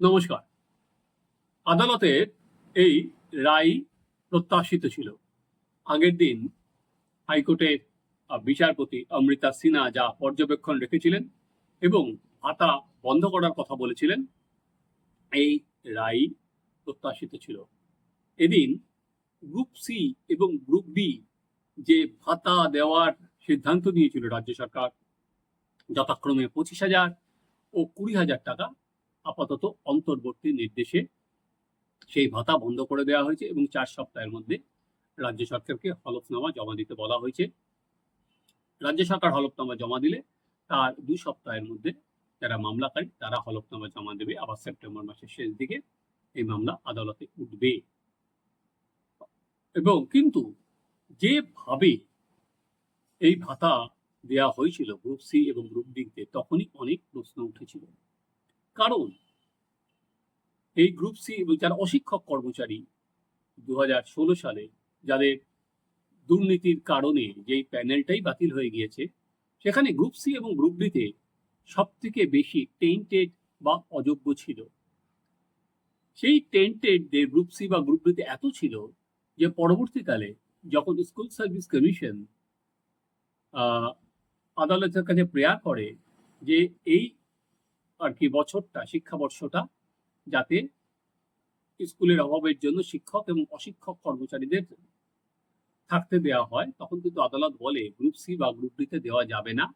নমস্কার। আদালতের এই রায় প্রত্যাশিত ছিল। আগের দিন হাইকোর্টের বিচারপতি অমৃতা সিনহা যা পর্যবেক্ষণ রেখেছিলেন এবং ভাতা বন্ধ করার কথা বলেছিলেন, এই রায় প্রত্যাশিত ছিল। এদিন গ্রুপ সি এবং গ্রুপ বি যে ভাতা দেওয়ার সিদ্ধান্ত নিয়েছিল রাজ্য সরকার, যথাক্রমে পঁচিশ হাজার ও কুড়ি হাজার টাকা আপাতত অন্তর্বর্তী নির্দেশে সেই ভাতা বন্ধ করে দেওয়া হয়েছে এবং চার সপ্তাহের মধ্যে রাজ্য সরকারকে হলফনামা জমা দিতে বলা হয়েছে। রাজ্য সরকার হলফনামা জমা দিলে তার দুই সপ্তাহের মধ্যে যারা মামলাকারী, তারা হলফনামা জমা দেবে আবার সেপ্টেম্বর মাসের শেষ দিকে এই মামলা আদালতে উঠবে। এবং কিন্তু যেভাবে এই ভাতা দেওয়া হয়েছিল গ্রুপ সি এবং গ্রুপ ডিতে তখনই অনেক প্রশ্ন উঠেছিল। কারণ এই গ্রুপ সি এবং যারা অশিক্ষক কর্মচারী দু হাজার ষোলো সালে, যাদের দুর্নীতির কারণে যেই প্যানেলটাই বাতিল হয়ে গিয়েছে, সেখানে গ্রুপ সি এবং গ্রুপ ডিতে সব থেকে বেশি টেন্টেড বা অযোগ্য ছিল। সেই টেন্টেড গ্রুপ সি বা গ্রুপ ডিতে এত ছিল যে পরবর্তীকালে যখন স্কুল সার্ভিস কমিশন আদালতের কাছে প্রেয়ার করে যে এই আর কি বছরটা শিক্ষাবর্ষটা যাতে স্কুলের অভাবের জন্য শিক্ষক এবং অশিক্ষক কর্মচারীদের থাকতে দেওয়া হয়, তখন কিন্তু আদালত বলে গ্রুপ সি বা গ্রুপ ডিতে দেওয়া যাবে না।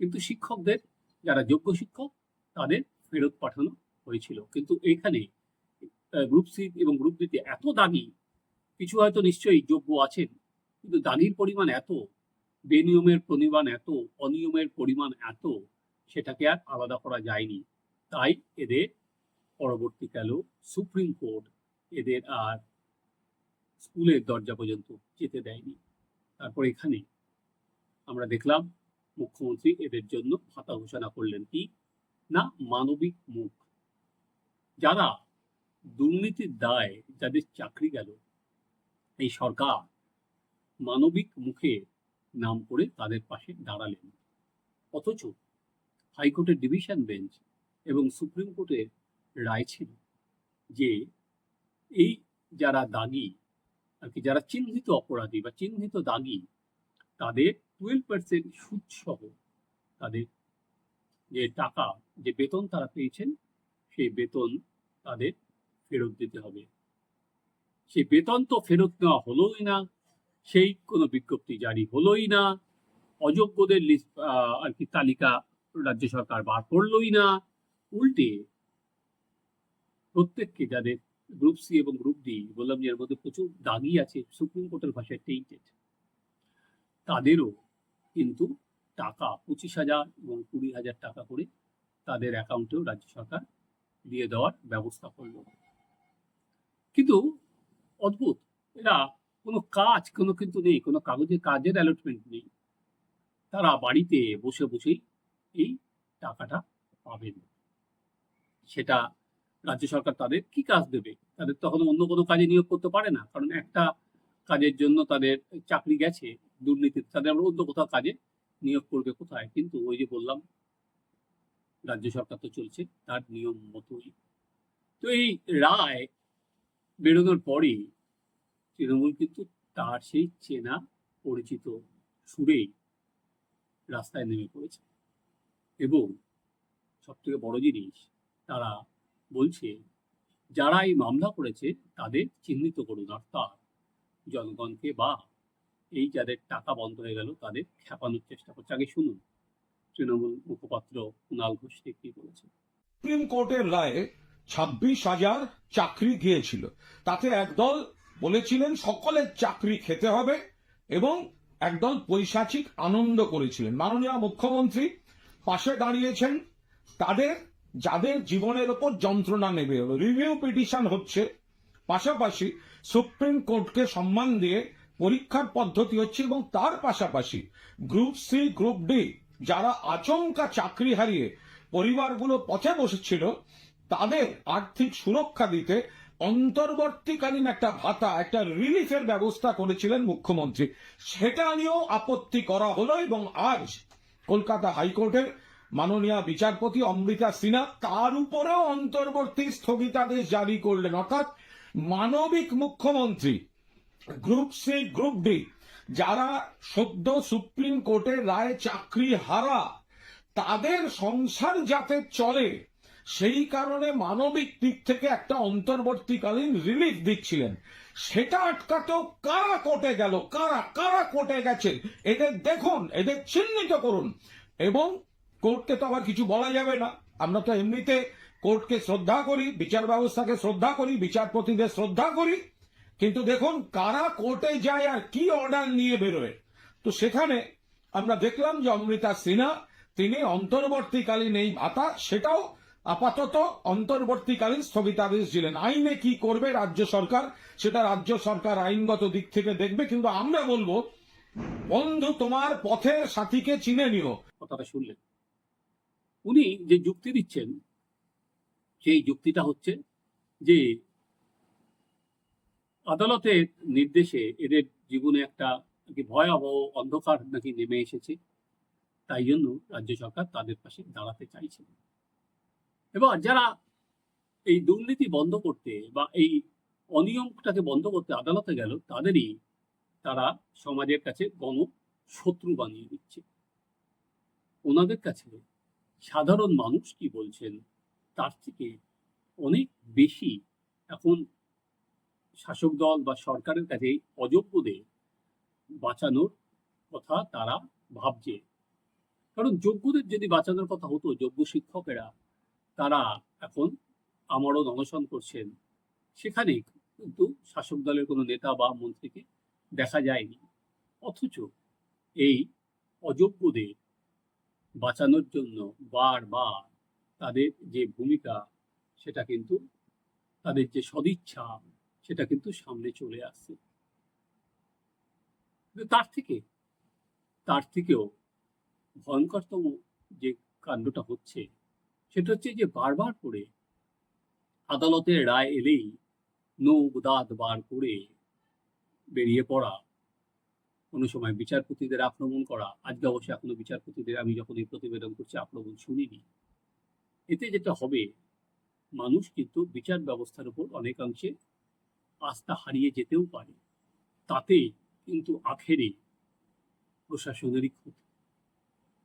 কিন্তু শিক্ষকদের, যারা যোগ্য শিক্ষক, তাদের ফেরত পাঠানো হয়েছিল। কিন্তু এখানে গ্রুপ সি এবং গ্রুপ ডিতে এত দাগি, কিছু হয়তো নিশ্চয়ই যোগ্য আছেন, কিন্তু দাগির পরিমাণ এত, বেনিয়মের পরিমাণ এত, অনিয়মের পরিমাণ এত সেটাকে আর আলাদা করা যায়নি। তাই এদের পরবর্তীকালেও সুপ্রিম কোর্ট এদের আর স্কুলের দরজা পর্যন্ত যেতে দেয়নি। তারপর এখানে আমরা দেখলাম মুখ্যমন্ত্রী এদের জন্য ভাতা ঘোষণা করলেন কি? না, মানবিক মুখ। যারা দুর্নীতির দায় যাদের চাকরি গেল, এই সরকার মানবিক মুখে নাম করে তাদের পাশে দাঁড়ালেন। অথচ হাইকোর্টের ডিভিশন বেঞ্চ এবং সুপ্রিম কোর্টের রায় ছিল যে এই যারা দাগি আর কি, যারা চিহ্নিত অপরাধী বা চিহ্নিত দাগি, তাদের টুয়েলভ পার্সেন্ট সুদ সহ তাদের যে টাকা, যে বেতন তারা পেয়েছেন, সেই বেতন তাদের ফেরত দিতে হবে। সেই বেতন তো ফেরত নেওয়া হলোই না, সেই কোনো বিজ্ঞপ্তি জারি হলোই না, অযোগ্যদের লিস্ট আর কি তালিকা রাজ্য সরকার বার করলোই না। উল্টে প্রত্যেককে যাদের গ্রুপ সি এবং গ্রুপ ডি বললাম যে এর মধ্যে প্রচুর দাগি আছে, সুপ্রিম কোর্টের ভাষায় টেইটেড তাদেরও কিন্তু টাকা, পঁচিশ হাজার এবং কুড়ি হাজার টাকা করে তাদের অ্যাকাউন্টেও রাজ্য সরকার দিয়ে দেওয়ার ব্যবস্থা করল। কিন্তু অদ্ভুত এরা কোনো কাজ কোনো কিন্তু নেই, কোনো কাগজে কাজের অ্যালটমেন্ট নেই। তারা বাড়িতে বসে বসেই এই টাকাটা পাবেন। সেটা রাজ্য সরকার তাদের কি কাজ দেবে? তাদের তখন অন্য কোনো কাজে নিয়োগ করতে পারে না। কারণ একটা কাজের জন্য তাদের চাকরি গেছে দুর্নীতি তাদের আবার অন্য কোথাও কাজে নিয়োগ করবে কোথায়? কিন্তু ওই যে বললাম, রাজ্য সরকার তো চলছে, তার নিয়ম মতোই। তো এই রায় বেরোনোর পরেই তৃণমূল কিন্তু তার সেই চেনা পরিচিত সুরেই রাস্তায় নেমে পড়েছে। এবং সব থেকে বড় জিনিস তারা বলছে, যারা এই মামলা করেছে তাদের চিহ্নিত করুন, অর্থাৎ জনগণকে বা এই যাদের টাকা বন্ধ হয়ে গেল তাদের খেপানোর চেষ্টা করছে। আগে শুনুন, তৃণমূল মুখপাত্র কুণাল ঘোষ কি বলেছে? সুপ্রিম কোর্টের রায়ে ছাব্বিশ হাজার চাকরি গিয়েছিল তাতে একদল বলেছিলেন সকলের চাকরি খেতে হবে এবং একদল পৈশাচিক আনন্দ করেছিলেন। মাননীয় মুখ্যমন্ত্রী পাশে দাঁড়িয়েছেন, তাদের, যাদের জীবনের ওপর যন্ত্রণা নেবে। রিভিউ পিটিশন হচ্ছে, পাশাপাশি সুপ্রিম কোর্টকে সম্মান দিয়ে পরীক্ষার পদ্ধতি হচ্ছে এবং তার পাশাপাশি গ্রুপ সি, গ্রুপ ডি, যারা আচমকা চাকরি হারিয়ে পরিবারগুলো পথে বসেছিল, তাদের আর্থিক সুরক্ষা দিতে অন্তর্বর্তীকালীন একটা ভাতা, একটা রিলিফের ব্যবস্থা করেছিলেন মুখ্যমন্ত্রী। সেটা নিয়েও আপত্তি করা হলো এবং আজ কলকাতা হাইকোর্টের মাননীয় বিচারপতি অমৃতা সিনহা তার উপরেও অন্তর্বর্তী স্থগিতাদেশ জারি করলেন। অর্থাৎ মানবিক মুখ্যমন্ত্রী, গ্রুপ সি, গ্রুপ ডি, যারা সদ্য সুপ্রিম কোর্টের রায় চাকরি হারা, তাদের সংসার যাতে চলে সেই কারণে মানবিক দিক থেকে একটা অন্তর্বর্তীকালীন রিলিফ দিচ্ছিলেন। সেটা আটকাতেও কারা কোর্টে গেল? কারা কারা কোর্টে গেছে এদের দেখুন, এদের চিহ্নিত করুন। এবং কোর্টকে তো আবার কিছু বলা যাবে না। আমরা তো এমনিতে কোর্টকে শ্রদ্ধা করি, বিচার ব্যবস্থাকে শ্রদ্ধা করি, বিচারপতিদের শ্রদ্ধা করি। কিন্তু দেখুন, কারা কোর্টে যায় আর কি অর্ডার নিয়ে বেরোয়? তো সেখানে আমরা দেখলাম যে অমৃতা সিনহা, তিনি অন্তর্বর্তীকালীন এই ভাতা, সেটাও আপাতত অন্তর্বর্তীকালীন স্থগিতাদেশ দিলেন। আইনে কি করবে রাজ্য সরকার, সেটা রাজ্য সরকার আইনগত দিক থেকে দেখবে, কিন্তু আমরা বলব, বন্ধু তোমার পথের সাথীকে চিনে নিও। কথাটা শুনলেন। উনি যে যুক্তি দিচ্ছেন, সেই যুক্তিটা হচ্ছে যে আদালতের নির্দেশে এদের জীবনে একটা ভয়াবহ অন্ধকার নাকি নেমে এসেছে, তাই জন্য রাজ্য সরকার তাদের পাশে দাঁড়াতে চাইছে। এবার যারা এই দুর্নীতি বন্ধ করতে বা এই অনিয়মটাকে বন্ধ করতে আদালতে গেল, তাদেরই তারা সমাজের কাছে গণ শত্রু বানিয়ে দিচ্ছে। ওনাদের কাছে সাধারণ মানুষ কি বলছেন, তার থেকে অনেক বেশি এখন শাসক দল বা সরকারের কাছে অযোগ্যদের বাঁচানোর কথা তারা ভাবছে। কারণ যোগ্যদের যদি বাঁচানোর কথা হতো, যোগ্য শিক্ষকেরা তারা এখন আমরণ অনশন করছেন। সেখানে কিন্তু শাসক দলের কোনো নেতা বা মন্ত্রীকে দেখা যায়নি। অথচ এই অযোগ্যদের বাঁচানোর জন্য বারবার তাদের যে ভূমিকা, সেটা কিন্তু তাদের যে সদিচ্ছা, সেটা কিন্তু সামনে চলে আসছে। তার থেকে, তার থেকেও ভয়ঙ্করতম যে কাণ্ডটা হচ্ছে সেটা হচ্ছে যে বারবার করে আদালতের রায় এলেই নৌক দাঁত বার করে বেরিয়ে পড়া, কোনো সময় বিচারপতিদের আক্রমণ করা। আজকে অবশ্য এখনও বিচারপতিদের আমি যখন এই প্রতিবেদন করছি, আক্রমণ শুনিনি। এতে যেটা হবে, মানুষ কিন্তু বিচার ব্যবস্থার উপর অনেকাংশে আস্থা হারিয়ে যেতেও পারে। তাতে কিন্তু আখেরে প্রশাসনেরই ক্ষতি।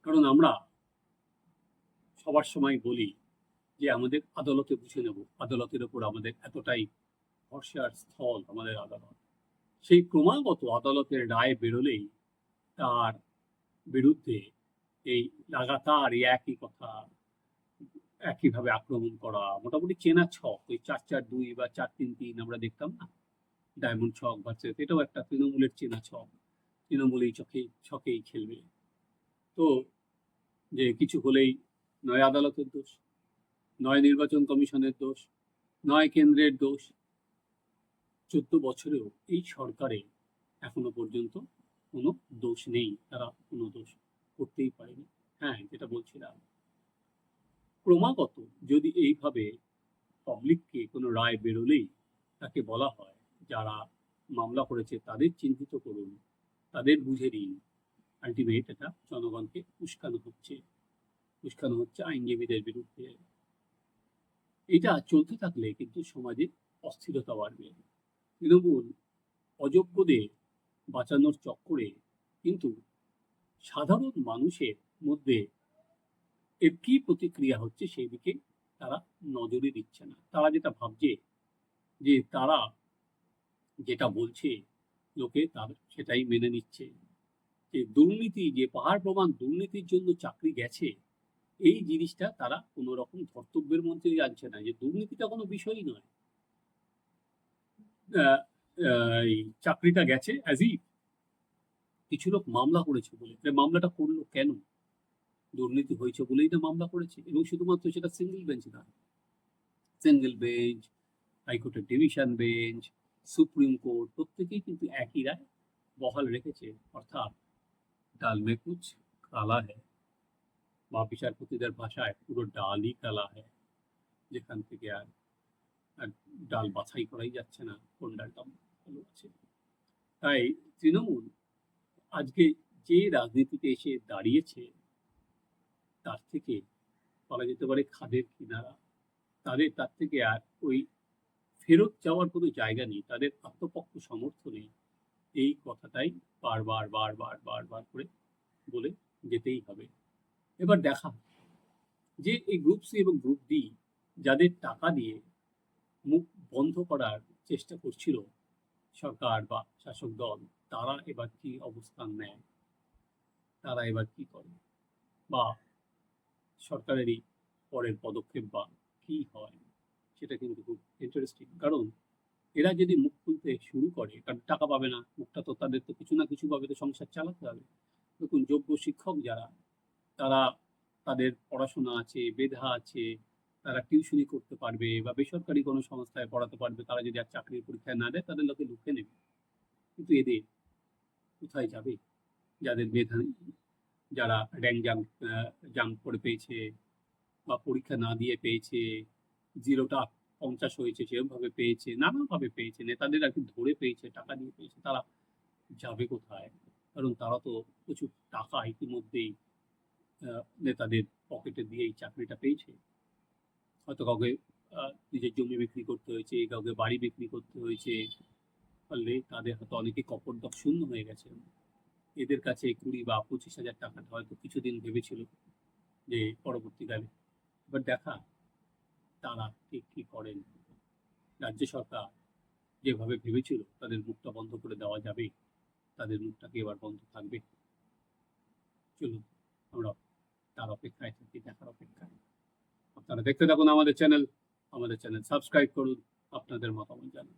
কারণ আমরা সবার সময় বলি যে আমাদের আদালতে বুঝে নেব, আদালতের ওপর আমাদের এতটাই ভরসার স্থল আমাদের আদালত। সেই ক্রমাগত আদালতের রায় বেরোলেই তার বিরুদ্ধে এই লাগাতার এই একই কথা, একইভাবে আক্রমণ করা, মোটামুটি চেনা ছক, ওই চার চার দুই বা চার তিন তিন আমরা দেখতাম না? ডায়মন্ড ছক বা এটাও একটা তৃণমূলের চেনা ছক তৃণমূল এই চকে ছকেই খেলবে। তো যে কিছু হলেই নয় আদালতের দোষ, নয় নির্বাচন কমিশনের দোষ, নয় কেন্দ্রের দোষ। চোদ্দ বছরেও এই সরকারে এখনও পর্যন্ত কোনো দোষ নেই। তারা কোনো দোষ করতেই পারেনি। হ্যাঁ যেটা বলছিলাম। ক্রমাগত যদি এইভাবে পাবলিককে কোনো রায় বেরোলেই তাকে বলা হয়, যারা মামলা করেছে তাদের চিহ্নিত করুন, তাদের বুঝে নিন। আলটিমেট এটা জনগণকে উস্কানো হচ্ছে। উস্কানো হচ্ছে আইনজীবীদের বিরুদ্ধে। এটা চলতে থাকলে কিন্তু সমাজে অস্থিরতা বাড়বে। তৃণমূল অযোগ্যদের বাঁচানোর চক্করে কিন্তু সাধারণ মানুষের মধ্যে এর কি প্রতিক্রিয়া হচ্ছে সেই দিকে তারা নজরে দিচ্ছে না। তারা যেটা ভাবছে যে তারা যেটা বলছে, লোকে তার সেটাই মেনে নিচ্ছে। যে দুর্নীতি, যে পাহাড় প্রমাণ দুর্নীতির জন্য চাকরি গেছে এই জিনিসটা তারা কোনো রকম ধর্তব্যের মধ্যে জানছে না, যে দুর্নীতিটা কোনো বিষয়ই নয়। চাকরিটা গেছে অ্যাজ ই কিছু লোক মামলা করেছে বলে। মামলাটা করল কেন? দুর্নীতি হয়েছে বলেই না মামলা করেছে, এবং শুধুমাত্র সেটা সিঙ্গেল বেঞ্চ না। সিঙ্গেল বেঞ্চ হাইকোর্টের ডিভিশন বেঞ্চ সুপ্রিম কোর্ট প্রত্যেকেই কিন্তু একই রায় বহাল রেখেছে, অর্থাৎ ডাল মে কুচ কালা হ্যায়। বা বিচারপতিদের ভাষায় পুরো ডালই কালা হ্যায় যেখান থেকে আর ডাল বাছাই করাই যাচ্ছে না, কোন ডালটা ভালো আছে। তাই তৃণমূল আজকে যে রাজনীতিতে এসে দাঁড়িয়েছে, তার থেকে বলা যেতে পারে খাদের কিনারা, তাদের, তার থেকে আর ওই ফেরত যাওয়ার কোনো জায়গা নেই, তাদের আত্মপক্ষ সমর্থনে এই কথাটাই বারবার বারবার বারবার করে বলে যেতেই হবে। এবার দেখা যে এই গ্রুপ সি এবং গ্রুপ ডি যাদের টাকা দিয়ে মুখ বন্ধ করার চেষ্টা করছিল সরকার বা শাসক দল, তারা এবার কি অবস্থান নেয়? তারা এবার কি করে? বা সরকারেরই পরের পদক্ষেপ বা কি হয়? সেটা কিন্তু খুব ইন্টারেস্টিং কারণ এরা যদি মুখ খুলতে শুরু করে, কারণ টাকা পাবে না, মুখটা তো তাদের তো কিছু না কিছু ভাবে তো সংসার চালাতে হবে। দেখুন, যোগ্য শিক্ষক যারা তারা তাদের পড়াশোনা আছে, বেধা আছে, তারা টিউশনি করতে পারবে বা বেসরকারি কোনো সংস্থায় পড়াতে পারবে, তারা যদি আর চাকরির পরীক্ষায় না দেয়, তাদের লোকে লুকে নেবে। কিন্তু এদের কোথায় যাবে? যাদের মেধা যারা র্যাঙ্ক জাম্প জাম্প করে পেয়েছে বা পরীক্ষা না দিয়ে পেয়েছে জিরোটা পঞ্চাশ হয়েছে, সেরকমভাবে পেয়েছে, নানাভাবে পেয়েছে, নেতাদের আর কি ধরে পেয়েছে, টাকা দিয়ে পেয়েছে, তারা যাবে কোথায়? কারণ তারা তো প্রচুর টাকা ইতিমধ্যেই নেতাদের পকেটে দিয়ে এই চাকরিটা পেয়েছে। হয়তো কাউকে নিজের জমি বিক্রি করতে হয়েছে, কাউকে বাড়ি বিক্রি করতে হয়েছে, ফলে তাদের হয়তো অনেকে কপরদক শূন্য হয়ে গেছে। এদের কাছে কুড়ি বা পঁচিশ হাজার টাকাটা হয়তো কিছুদিন ভেবেছিল যে পরবর্তীকালে। এবার দেখা, তারা ঠিক কি করেন? রাজ্য সরকার যেভাবে ভেবেছিল তাদের মুখটা বন্ধ করে দেওয়া যাবে, তাদের মুখটাকে এবার বন্ধ থাকবে। চলুন, আমরা তার অপেক্ষায় থাকি, দেখার অপেক্ষায়। আপনারা দেখতে থাকুন আমাদের চ্যানেল আমাদের চ্যানেল সাবস্ক্রাইব করুন, আপনাদের মতামত জানান।